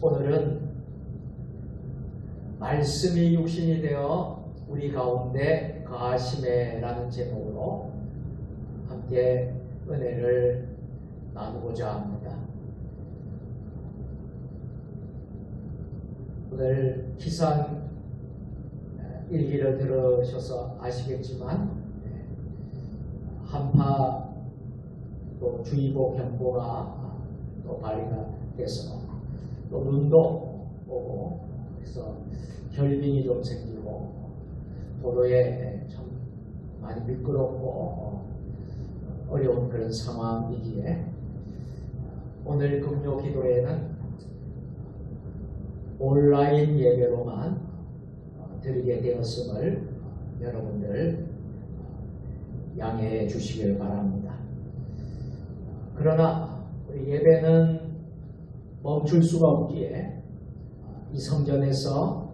오늘은 말씀이 육신이 되어 우리 가운데 거하심에라는 제목으로 함께 은혜를 나누고자 합니다. 오늘 기상 일기를 들으셔서 아시겠지만 한파 또 주의보 경보가 또 발휘가 돼서 또 눈도 오고 그래서 결빙이 좀 생기고 도로에 참 많이 미끄럽고 어려운 그런 상황이기에 오늘 금요 기도회는 온라인 예배로만 드리게 되었음을 여러분들 양해해 주시길 바랍니다. 그러나 예배는 멈출 수가 없기에 이 성전에서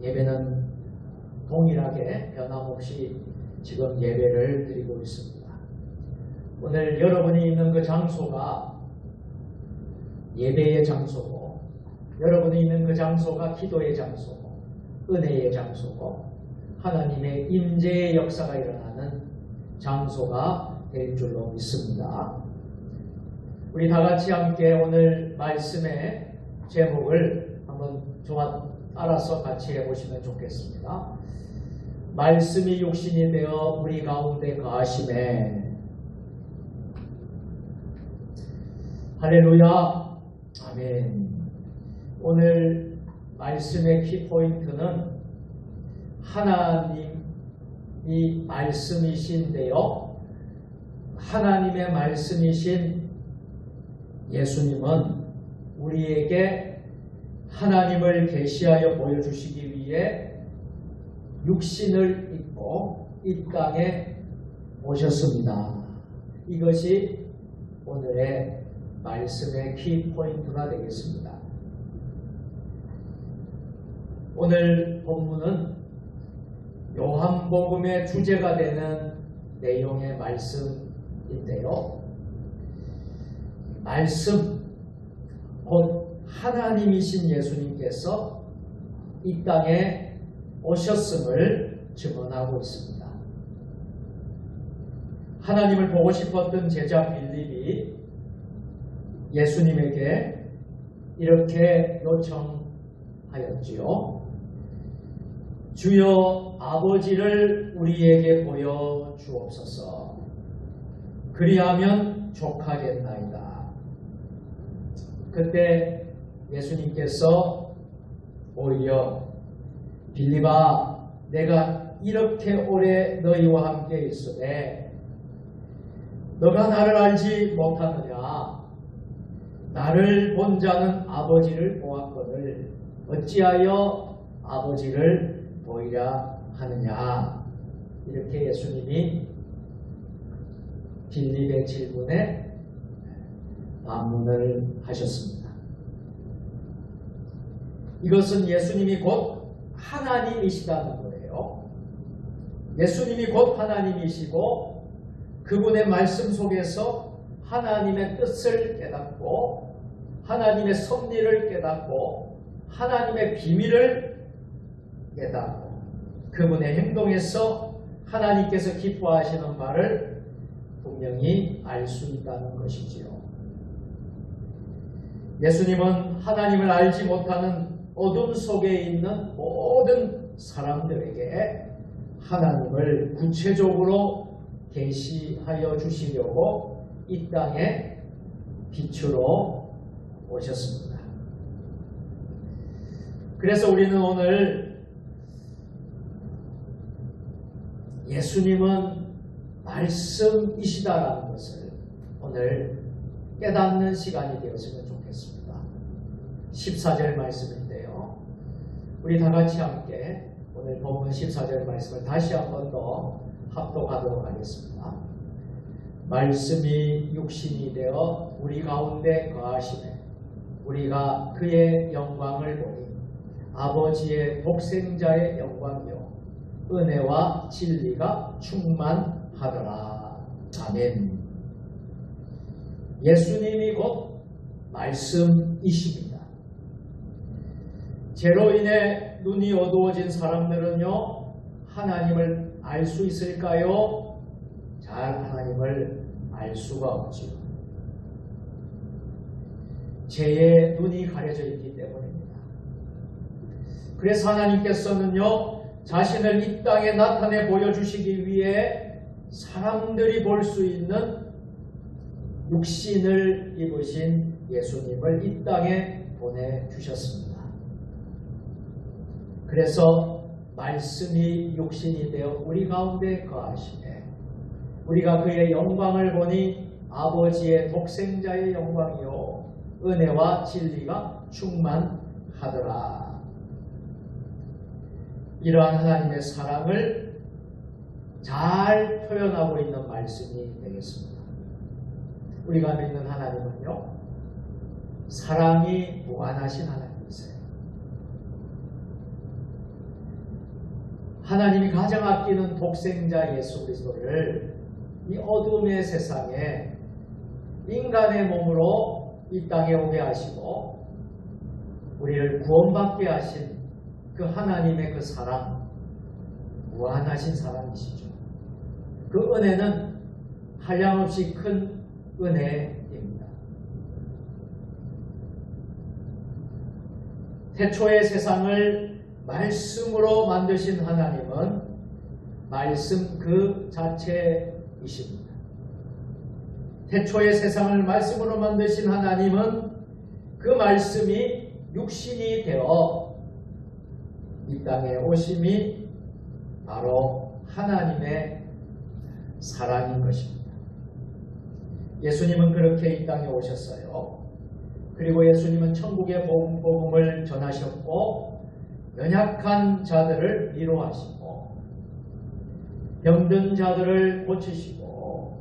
예배는 동일하게 변함없이 지금 예배를 드리고 있습니다. 오늘 여러분이 있는 그 장소가 예배의 장소고 여러분이 있는 그 장소가 기도의 장소고 은혜의 장소고 하나님의 임재의 역사가 일어나는 장소가 될 줄로 믿습니다. 우리 다 같이 함께 오늘 말씀의 제목을 한번 조합 따라서 같이 해보시면 좋겠습니다. 말씀이 육신이 되어 우리 가운데 거하심에. 할렐루야. 아멘. 오늘 말씀의 키포인트는 하나님이 말씀이신데요. 하나님의 말씀이신 예수님은 우리에게 하나님을 계시하여 보여주시기 위해 육신을 입고 이 땅에 오셨습니다. 이것이 오늘의 말씀의 키포인트가 되겠습니다. 오늘 본문은 요한복음의 주제가 되는 내용의 말씀인데요. 말씀, 곧 하나님이신 예수님께서 이 땅에 오셨음을 증언하고 있습니다. 하나님을 보고 싶었던 제자 빌립이 예수님에게 이렇게 요청하였지요. 주여 아버지를 우리에게 보여 주옵소서. 그리하면 족하겠나이다. 그때 예수님께서 오히려 빌리바 내가 이렇게 오래 너희와 함께 있으되 너가 나를 알지 못하느냐? 나를 본 자는 아버지를 보았거늘 어찌하여 아버지를 보이라 하느냐? 이렇게 예수님이 빌립의 질문에 반문을 하셨습니다. 이것은 예수님이 곧 하나님이시다는 거예요. 예수님이 곧 하나님이시고 그분의 말씀 속에서 하나님의 뜻을 깨닫고 하나님의 섭리를 깨닫고 하나님의 비밀을 깨닫고 그분의 행동에서 하나님께서 기뻐하시는 바를 분명히 알 수 있다는 것이지요. 예수님은 하나님을 알지 못하는 어둠 속에 있는 모든 사람들에게 하나님을 구체적으로 계시하여 주시려고 이 땅에 빛으로 오셨습니다. 그래서 우리는 오늘 예수님은 말씀이시다라는 것을 오늘 깨닫는 시간이 되었으면 좋겠습니다. 14절 말씀인데요. 우리 다 같이 함께 오늘 본문 14절 말씀을 다시 한 번 더 합독하도록 하겠습니다. 말씀이 육신이 되어 우리 가운데 거하심에 우리가 그의 영광을 보니 아버지의 독생자의 영광이요 은혜와 진리가 충만하더라. 아멘. 예수님이 곧 말씀이십니다. 죄로 인해 눈이 어두워진 사람들은요, 하나님을 알 수 있을까요? 잘 하나님을 알 수가 없지요. 죄의 눈이 가려져 있기 때문입니다. 그래서 하나님께서는요, 자신을 이 땅에 나타내 보여주시기 위해 사람들이 볼 수 있는 육신을 입으신 예수님을 이 땅에 보내주셨습니다. 그래서 말씀이 육신이 되어 우리 가운데 거하시네. 우리가 그의 영광을 보니 아버지의 독생자의 영광이요. 은혜와 진리가 충만하더라. 이러한 하나님의 사랑을 잘 표현하고 있는 말씀이 되겠습니다. 우리가 믿는 하나님은요, 사랑이 무한하신 하나님이세요. 하나님이 가장 아끼는 독생자 예수 그리스도를 이 어둠의 세상에 인간의 몸으로 이 땅에 오게 하시고 우리를 구원받게 하신 그 하나님의 그 사랑 무한하신 사랑이시죠. 그 은혜는 한량없이 큰 은혜입니다. 태초의 세상을 말씀으로 만드신 하나님은 말씀 그 자체이십니다. 태초의 세상을 말씀으로 만드신 하나님은 그 말씀이 육신이 되어 이 땅에 오심이 바로 하나님의 사랑인 것입니다. 예수님은 그렇게 이 땅에 오셨어요. 그리고 예수님은 천국의 복음을 전하셨고 연약한 자들을 위로하시고 병든 자들을 고치시고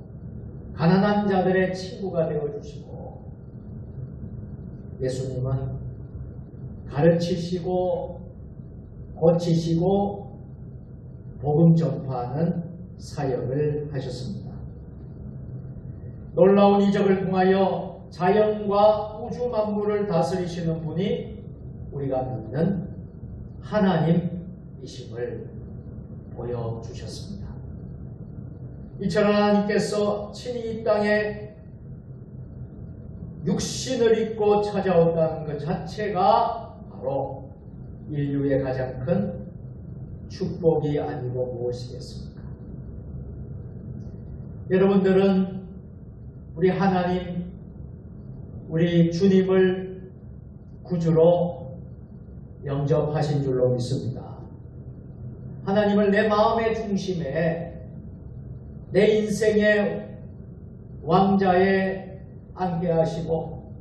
가난한 자들의 친구가 되어 주시고 예수님은 가르치시고 고치시고 복음 전파하는 사역을 하셨습니다. 놀라운 이적을 통하여 자연과 우주 만물을 다스리시는 분이 우리가 믿는 하나님이심을 보여주셨습니다. 이처럼 하나님께서 친히 이 땅에 육신을 입고 찾아온다는 것 자체가 바로 인류의 가장 큰 축복이 아니고 무엇이겠습니까? 여러분들은 우리 하나님, 우리 주님을 구주로 영접하신 줄로 믿습니다. 하나님을 내 마음의 중심에 내 인생의 왕자에 앉게 하시고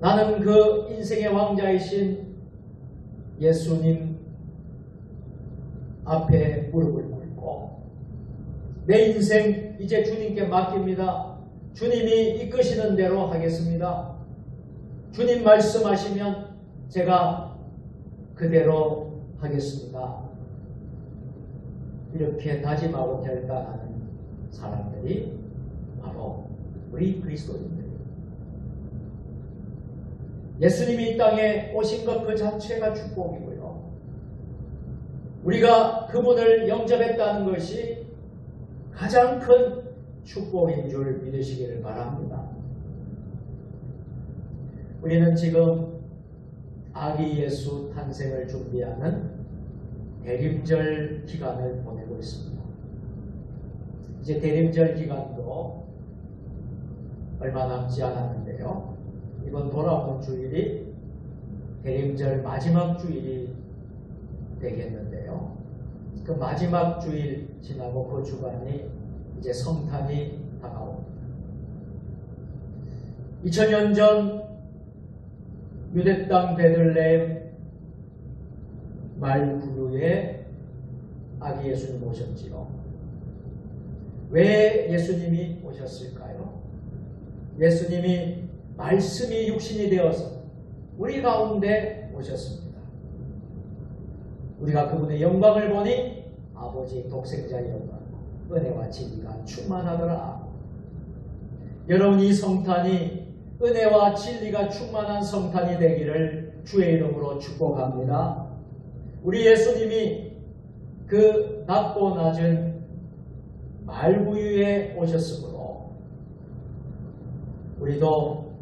나는 그 인생의 왕자이신 예수님 앞에 무릎을 내 인생 이제 주님께 맡깁니다. 주님이 이끄시는 대로 하겠습니다. 주님 말씀하시면 제가 그대로 하겠습니다. 이렇게 다짐하고 결단하는 사람들이 바로 우리 그리스도인들. 예수님이 이 땅에 오신 것 그 자체가 축복이고요. 우리가 그분을 영접했다는 것이 가장 큰 축복인 줄 믿으시기를 바랍니다. 우리는 지금 아기 예수 탄생을 준비하는 대림절 기간을 보내고 있습니다. 이제 대림절 기간도 얼마 남지 않았는데요. 이번 돌아오는 주일이 대림절 마지막 주일이 되겠는데요. 그 마지막 주일 지나고 그 주간이 이제 성탄이 다가옵니다. 2000년 전 유대 땅 베들레헴 말구유에 아기 예수님 오셨지요. 왜 예수님이 오셨을까요? 예수님이 말씀이 육신이 되어서 우리 가운데 오셨습니다. 우리가 그분의 영광을 보니 아버지 독생자의 영광, 은혜와 진리가 충만하더라. 여러분 이 성탄이 은혜와 진리가 충만한 성탄이 되기를 주의 이름으로 축복합니다. 우리 예수님이 그 낮고 낮은 말구유에 오셨으므로 우리도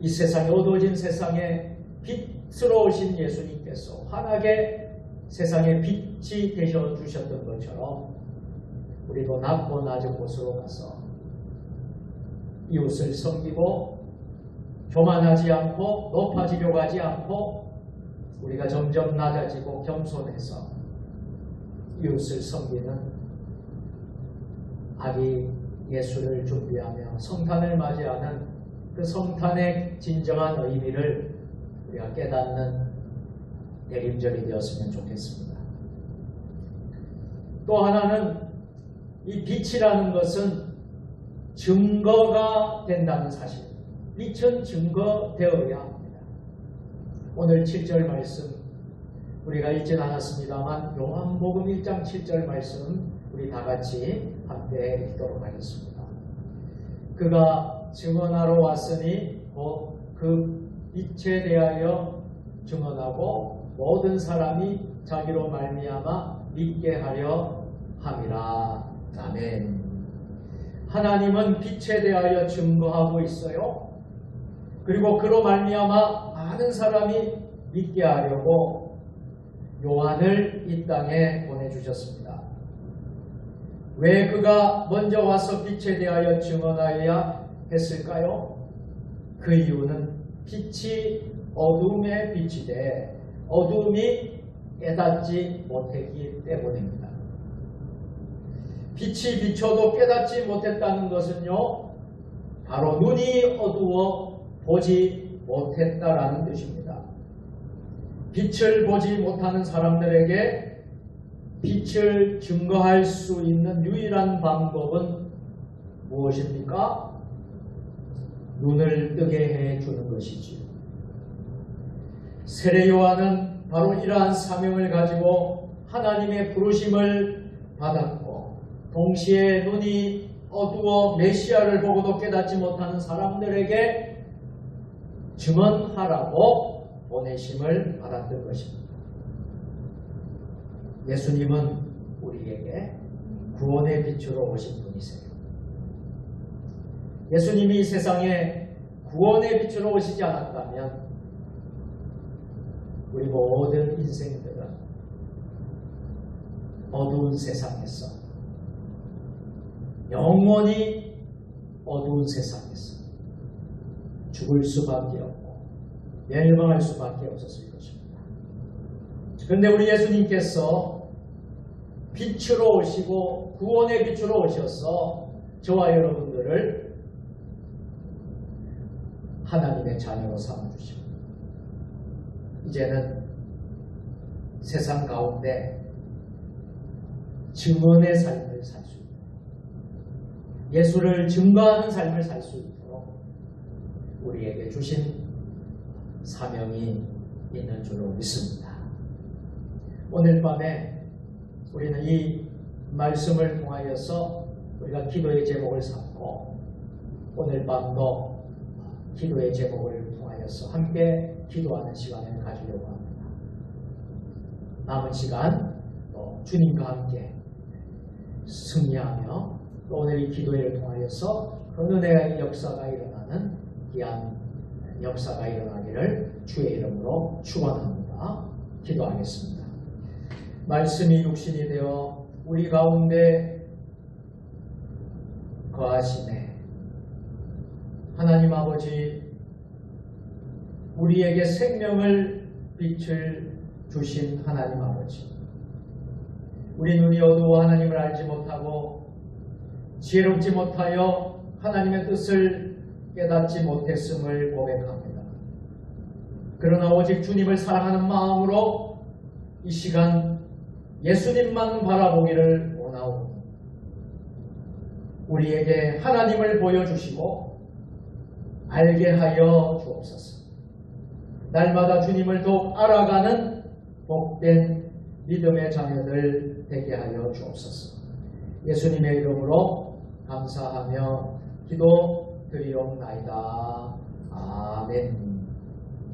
이 세상에 어두워진 세상에 빛으로 오신 예수님께서 환하게 세상에 빛이 되셔 주셨던 것처럼 우리도 낮고 낮은 곳으로 가서 이웃을 섬기고 교만하지 않고 높아지려고 하지 않고 우리가 점점 낮아지고 겸손해서 이웃을 섬기는 아기 예수를 준비하며 성탄을 맞이하는 그 성탄의 진정한 의미를 우리가 깨닫는 대림절이 되었으면 좋겠습니다. 또 하나는 이 빛이라는 것은 증거가 된다는 사실. 빛은 증거되어야 합니다. 오늘 7절 말씀 우리가 읽진 않았습니다만 요한복음 1장 7절 말씀 우리 다 같이 함께 읽도록 하겠습니다. 그가 증언하러 왔으니 곧그 빛에 대하여 증언하고 모든 사람이 자기로 말미암아 믿게 하려 함이라. 아멘. 하나님은 빛에 대하여 증거하고 있어요. 그리고 그로 말미암아 많은 사람이 믿게 하려고 요한을 이 땅에 보내주셨습니다. 왜 그가 먼저 와서 빛에 대하여 증언하여야 했을까요? 그 이유는 빛이 어둠의 빛이 돼 어둠이 깨닫지 못했기 때문입니다. 빛이 비춰도 깨닫지 못했다는 것은요, 바로 눈이 어두워 보지 못했다라는 뜻입니다. 빛을 보지 못하는 사람들에게 빛을 증거할 수 있는 유일한 방법은 무엇입니까? 눈을 뜨게 해 주는 것이지요. 세례 요한은 바로 이러한 사명을 가지고 하나님의 부르심을 받았고 동시에 눈이 어두워 메시아를 보고도 깨닫지 못하는 사람들에게 증언하라고 보내심을 받았던 것입니다. 예수님은 우리에게 구원의 빛으로 오신 분이세요. 예수님이 이 세상에 구원의 빛으로 오시지 않았다면 우리 모든 인생들은 어두운 세상에서 영원히 어두운 세상에서 죽을 수밖에 없고 멸망할 수밖에 없었을 것입니다. 그런데 우리 예수님께서 빛으로 오시고 구원의 빛으로 오셔서 저와 여러분들을 하나님의 자녀로 삼아주시고 이제는 세상 가운데 증언의 삶을 살 수 있고 예수를 증거하는 삶을 살 수 있도록 우리에게 주신 사명이 있는 줄로 믿습니다. 오늘 밤에 우리는 이 말씀을 통하여서 우리가 기도의 제목을 삼고 오늘 밤도 기도의 제목을 통하여서 함께 기도하는 시간을 가지려고 합니다. 남은 시간 또 주님과 함께 승리하며 또 오늘 이 기도회를 통하여서 그 은혜의 역사가 일어나는 귀한 역사가 일어나기를 주의 이름으로 축원합니다. 기도하겠습니다. 말씀이 육신이 되어 우리 가운데 거하시네. 하나님 아버지 우리에게 생명을 빛을 주신 하나님 아버지 우리 눈이 어두워 하나님을 알지 못하고 지혜롭지 못하여 하나님의 뜻을 깨닫지 못했음을 고백합니다. 그러나 오직 주님을 사랑하는 마음으로 이 시간 예수님만 바라보기를 원하오. 우리에게 하나님을 보여주시고 알게 하여 주옵소서. 날마다 주님을 더욱 알아가는 복된 믿음의 자녀들 되게 하여 주옵소서. 예수님의 이름으로 감사하며 기도 드리옵나이다. 아멘.